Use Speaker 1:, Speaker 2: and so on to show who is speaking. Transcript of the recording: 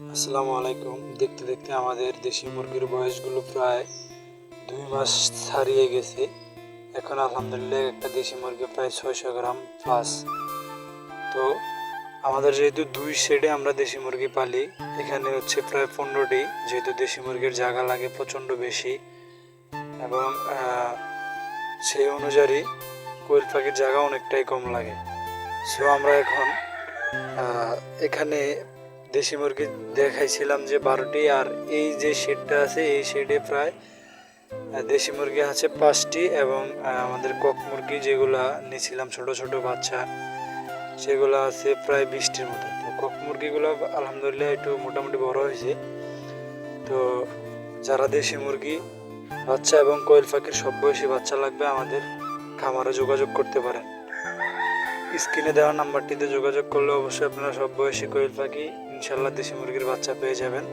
Speaker 1: আসসালামু আলাইকুম। দেখতে দেখতে আমাদের দেশি মুরগির বয়সগুলো প্রায় দুই মাস ছাড়িয়ে গেছে। এখন আলহামদুলিল্লাহ একটা দেশি মুরগি প্রায় ছয়শো গ্রাম প্লাস তো আমাদের যেহেতু দুই শেডে আমরা দেশি মুরগি পালি, এখানে হচ্ছে প্রায় পনেরোটি। যেহেতু দেশি মুরগির জায়গা লাগে প্রচণ্ড বেশি। এবং সেই অনুযায়ী কোয়েল পাখির জায়গা অনেকটাই কম লাগে। সো আমরা এখন এখানে দেশি মুরগি দেখাইছিলাম যে বারোটি, আর এই যে শেডটা আছে, এই শেডে প্রায় দেশি মুরগি আছে পাঁচটি এবং আমাদের কক মুরগি যেগুলো নিয়েছিলাম ছোট ছোট বাচ্চা, সেগুলো আছে প্রায় বিশটির মতো। তো কক মুরগিগুলো আলহামদুলিল্লাহ একটু মোটামুটি বড় হয়েছে। তো যারা দেশি মুরগি, বাচ্চা এবং কোয়েল পাখির সব বয়সী বাচ্চা লাগবে, আমাদের খামারে যোগাযোগ করতে পারেন। স্ক্রিনে দেওয়া নাম্বারটিতে যোগাযোগ করলে অবশ্যই আপনারা সব বয়সী কোয়েল পাখি, ইনশাল্লাহ দেশি মুরগির বাচ্চা পেয়ে যাবেন।